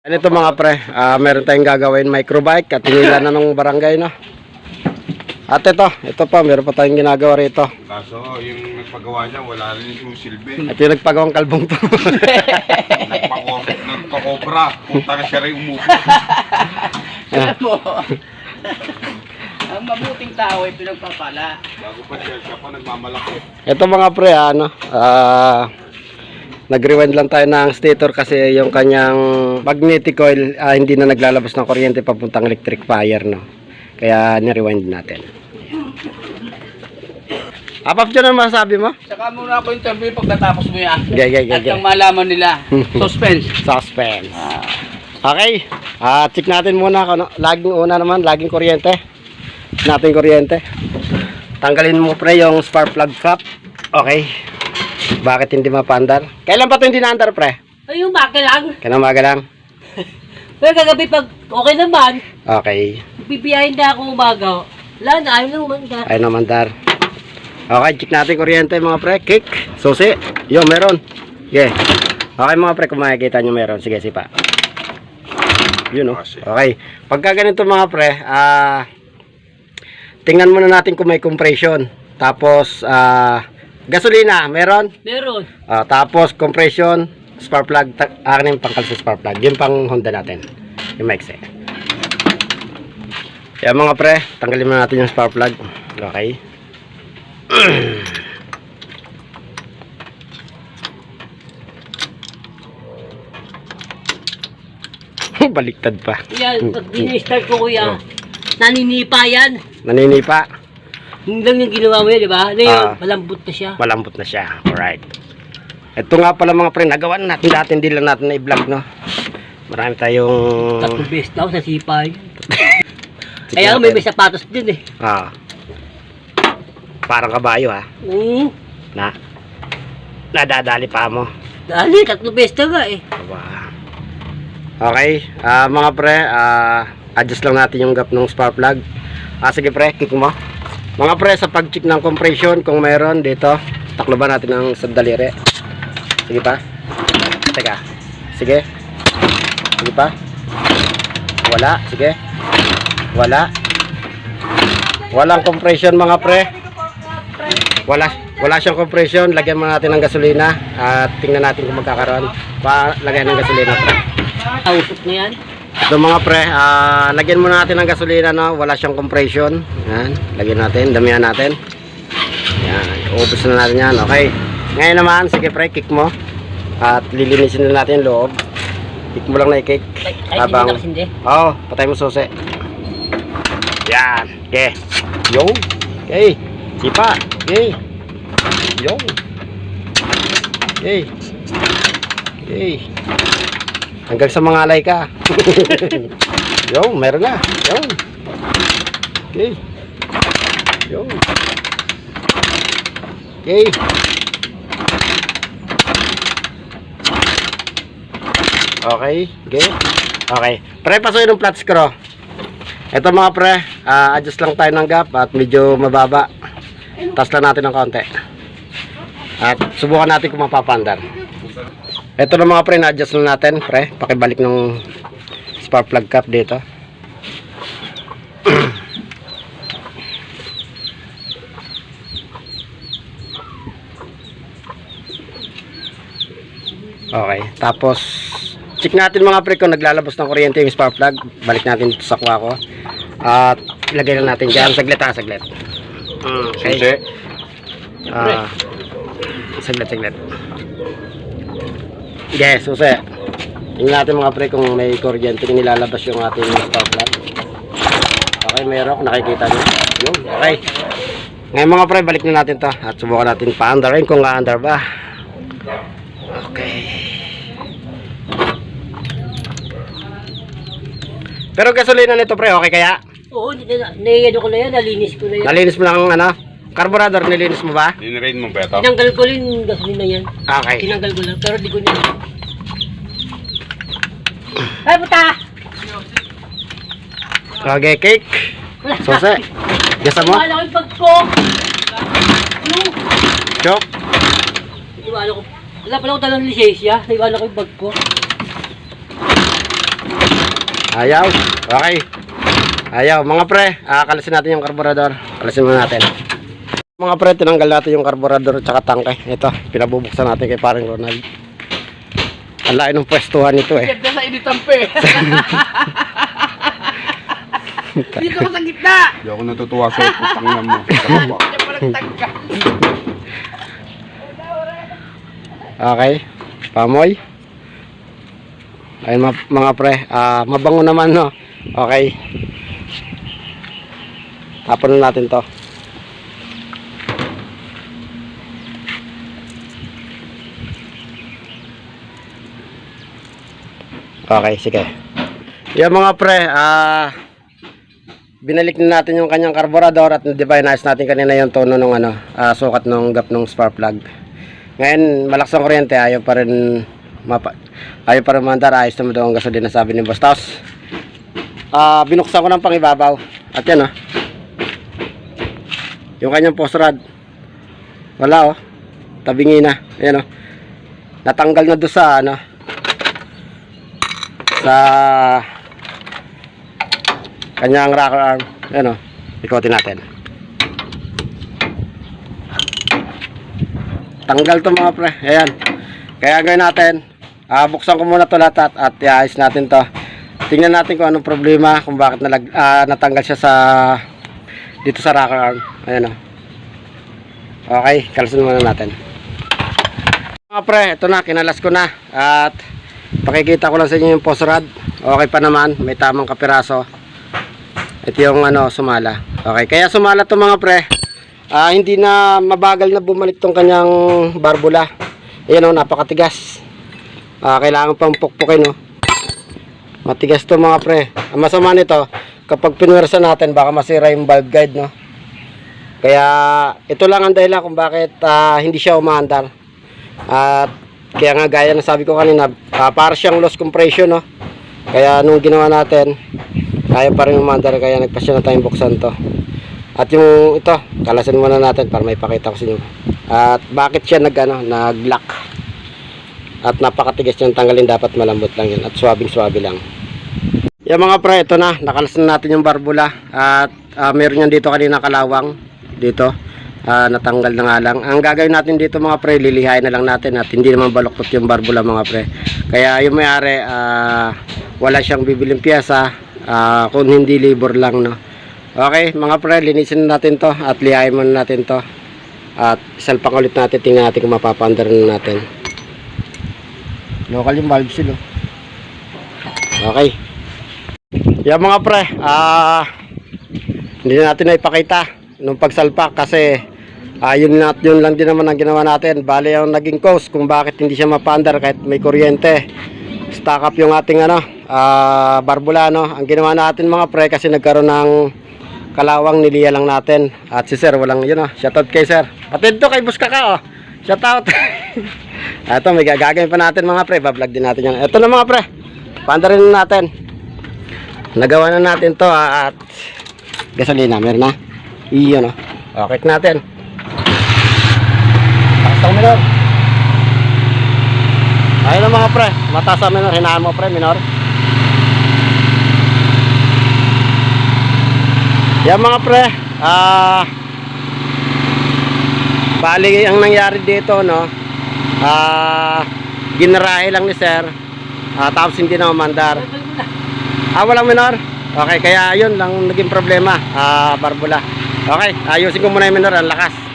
Ano ito mga pre, ah, meron tayong gagawin microbike at tinila na ng barangay no. At ito, ito pa, meron pa tayong ginagawa rito. Kaso yung nagpagawa niya, wala rin yung silbi. At yung nagpagawang kalbong to. Nagpako- Nagpakobra. Punta na siya rin umupo. Mo, ang mabuting tao ay pinagpapala. Bago pa siya, siya pa nagmamalaki. ito mga pre, ano, ah, nag-rewind lang tayo ng stator kasi yung kanyang magnetic coil ah, hindi na naglalabas ng kuryente papuntang electric fire no. Kaya ni-rewind natin. Apap dyan ang masabi mo? Saka muna ako interview pagkatapos mo yan. Gay, gay, gay, At ang malaman nila, suspense. Suspense. Ah, Okay. Ah, check natin muna ano, laging una naman, laging kuryente. Natin kuryente. Tanggalin mo pre yung spark plug cap. Okay. Bakit hindi mapandar? Kailan pa 'to hindi naandar pre? Ayun, bakit lang? Kailan umaga lang? Pero kagabi pag okay naman, Okay. bibiyahin na ako umaga. Wala na, ayaw naman ka. Ay naman dar. Okay, check natin kuryente mga pre. Kick, susi. Yo, meron. Okay. Okay mga pre, kung makikita nyo meron. Sige, sipa. Yun oh. Okay. Pagka ganito mga pre, ah tingnan muna natin kung may compression. Tapos ah gasolina, meron? Meron. Ah, tapos compression, spark plug, ta- akin yung pangkal sa spark plug. Yung pang Honda natin. Yung maikse. Kaya mga pre, tanggalin muna natin yung spark plug. Okay. Baliktad pa. Yan, pag dinistart ko kuya, naninipa yan. Naninipa. Yun lang yung ginawa mo yan, di ba? Ngayon, Ah. malambot na siya. Malambot na siya. Alright. Ito nga pala mga pre, nagawa na natin dati, hindi lang natin na-vlog, no? Marami tayong... Tatlong beses daw sa sipa yun. Kaya may may sapatos din eh. Ah. Parang kabayo, ha? Mm. Na. Nadadali pa mo. Dali, tatlong beses na nga eh. Aba. Okay, ah mga pre, ah adjust lang natin yung gap ng spark plug. Ah sige pre, kick mo. Mga pre, sa pag-check ng compression, kung meron dito, takloban natin ng sandalire. Sige pa. Teka. Sige. Sige pa. Wala, sige. Wala. Walang compression mga pre. Wala wala siyang compression, lagyan mo natin ng gasolina at tingnan natin kung magkakaroon. Pa lagyan ng gasolina pre. Ausok na yan. So mga pre, ah, lagyan muna natin ng gasolina no, wala siyang compression. Yan, lagyan natin, damihan natin. Yan, ubos na natin yan. Okay. Ngayon naman, sige pre, kick mo. At lilinisin na natin yung loob. Kick mo lang na i-kick. Hindi. Oo, oh, patay mo susi. Yan. Okay. Yo. Okay. Sipa. Okay. Yo. Okay. Okay. Hanggang sa mga alay ka. Yo, meron na. Yo. Okay. Yo. Okay. Okay, okay. Okay. Pre, pasukin ng flat screw. Ito mga pre, ah, adjust lang tayo ng gap at medyo mababa. Taas lang natin ng konti. At subukan natin kung mapapandar. Ito na mga pre, na-adjust lang natin. Pre, pakibalik ng spark plug cap dito. Okay, tapos check natin mga pre kung naglalabas ng kuryente yung spark plug. Balik natin ito sa kuha ko. At ilagay lang natin dyan. Saglit ha, saglit. Okay. Susi. Ah, saglit, saglit. Yes, susi. Tingnan natin mga pre kung may kuryente yung nilalabas yung ating spark plug. Okay, meron. Nakikita nyo. Yun, okay. Ngayon mga pre, balik na natin to at subukan natin pa-underin kung ga-under ba. Okay. Pero gasolina nito pre, okay kaya? Oo, naiyan ko na yan, nalinis ko na yan. Nalinis mo lang ano? Carburetor, nilinis mo ba? Dinrain mo ba ito? Tinanggal ko rin yung gasolina yan. Okay. Tinanggal ko lang, pero di ko na. Ay, puta! Okay, cake. Sose. Gasa mo? Iwala ko yung bag ko! Ano? Chop. Iwala ko. Wala pala ko talang lisensya. Iwala ko yung bag ko. Ayaw. Okay. Ayaw. Mga pre, ah, kalasin natin yung karburador. Kalasin muna natin. Mga pre, tinanggal natin yung karburador at saka tangke. Ito, pinabubuksan natin kay paring Ronald. Ang laki ng pwestuhan nito eh. Ganda sa initampe. Dito ka sa gitna. Hindi ako natutuwa sa putang na mo. Okay. Pamoy. Ayun mga pre, ah, mabango naman no. Okay. Tapon na natin to. Okay, sige. Yan mga pre, ah binalik na natin yung kanyang carburetor at di ba natin kanina yung tono ng ano, ah, sukat ng gap ng spark plug. Ngayon, malakas ang kuryente, ayaw pa rin mapa, ayaw pa rin mandar, ayos naman daw gasolina sabi ni Boss Taos. Ah, binuksan ko ng pangibabaw. At yan oh. Yung kanyang post rod. Wala oh. Tabingi na. Ayan oh. Natanggal na doon sa ano. Sa kanyang rocker arm. Ayan oh. Ikotin natin. Tanggal to mga pre. Ayan. Kaya gawin natin. Ah, buksan ko muna to lahat at, at iayos natin to. Tingnan natin kung anong problema, kung bakit nalag, ah, natanggal siya sa dito sa rocker arm. Ayan o. Okay, kalasin muna natin. Mga pre, ito na, kinalas ko na. At pakikita ko lang sa inyo yung post rod. Okay pa naman, may tamang kapiraso. Ito yung ano, sumala. Okay, kaya sumala to mga pre. Ah, hindi na mabagal na bumalik tong kanyang barbula. Ayan o, napakatigas. Ah, kailangan pang pukpukin o. Matigas to mga pre. Ang masama nito, kapag pinwersa natin, baka masira yung valve guide, no? Kaya, ito lang ang dahilan kung bakit ah, hindi siya umaandar. At, kaya nga gaya na sabi ko kanina, ah, para siyang loss compression, no? Kaya, nung ginawa natin, kaya pa rin umaandar, kaya nagpasya na tayong buksan to. At yung ito, kalasan muna natin para may pakita ko sa inyo. At bakit siya nag, ano, nag-lock. At napakatigas yung tanggalin dapat malambot lang yun at swabing swabe lang. Yung mga pre, ito na, nakalasan natin yung barbula at ah, meron yan dito kanina kalawang dito. Ah, natanggal na nga lang. Ang gagawin natin dito mga pre, lilihain na lang natin at hindi naman baluktot yung barbula mga pre. Kaya yung may-ari, ah, wala siyang bibiling piyesa ah, kung hindi libor lang no. Okay, mga pre, linisin na natin to at lihain muna natin to. At salpang ulit natin, tingnan natin kung mapapandar na natin. Local yung valve sila. Okay. Yan mga pre, ah hindi na natin na ipakita nung pagsalpak kasi ah, yun, na, yun lang din naman ang ginawa natin. Bale yung naging cause kung bakit hindi siya mapandar kahit may kuryente. Stack up yung ating ano, ah barbula no. Ang ginawa natin mga pre kasi nagkaroon ng kalawang niliya lang natin. At si sir walang yun oh. Shoutout kay sir. Pati dito kay Buska ka oh. Shoutout. Ito, may gagawin pa natin mga pre. Bablog din natin yan. Ito na mga pre. Pandarin na natin. Nagawa na natin to ah, at gasolina. Meron na. Iyon o. Okay natin. Ang minor. Ayun na mga pre. Mataas ang minor. Hinaan mo pre, minor. Yan mga pre. Ah... Bali ang nangyari dito no. Ah, ginarahe lang ni sir. Ah, tapos hindi na umandar. Ah, walang minor. Okay, kaya yun lang naging problema. Ah, barbula. Okay, ayusin ko muna yung minor, ang lakas.